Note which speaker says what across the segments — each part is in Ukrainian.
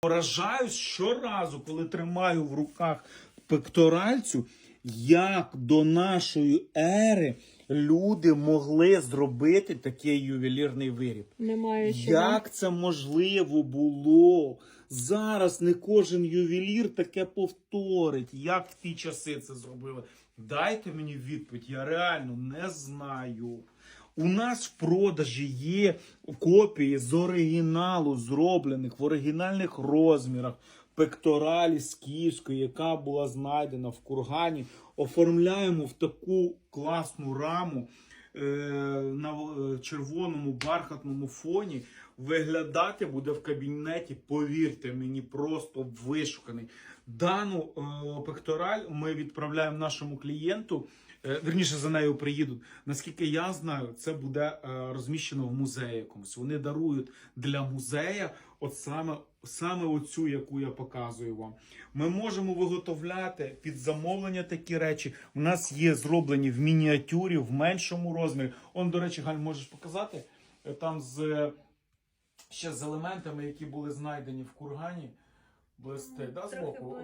Speaker 1: Поражаюсь щоразу, коли тримаю в руках пекторальцю, як до нашої ери люди могли зробити такий ювелірний виріб.
Speaker 2: Немає ще.
Speaker 1: Як це можливо було? Зараз не кожен ювелір таке повторить. Як в ті часи це зробили? Дайте мені відповідь, я реально не знаю. У нас в продажі є копії з оригіналу, зроблених в оригінальних розмірах пекторалі з Київської, яка була знайдена в кургані. Оформляємо в таку класну раму на е, червоному бархатному фоні. Виглядати буде в кабінеті, повірте мені, просто вишуканий. Дану е, пектораль ми відправляємо нашому клієнту. Е, Верніше за нею приїдуть. Наскільки я знаю, це буде е, розміщено в музеї якомусь. Вони дарують для музея, от саме, саме оцю, яку я показую вам. Ми можемо виготовляти під замовлення такі речі. У нас є зроблені в мініатюрі, в меншому розмірі. Он, до речі, Галь, можеш показати? Е, Там з е, ще з елементами, які були знайдені в кургані. Блистить, да, збоку?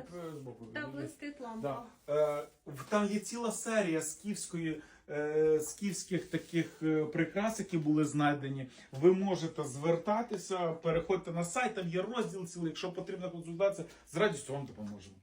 Speaker 1: е,
Speaker 2: блистить лампа.
Speaker 1: Да. Е, там є ціла серія скіфської, е, скіфських таких е, прикрас, які були знайдені. Ви можете звертатися, переходьте на сайт, там є розділ цілий. Якщо потрібна консультація, з радістю вам допоможемо.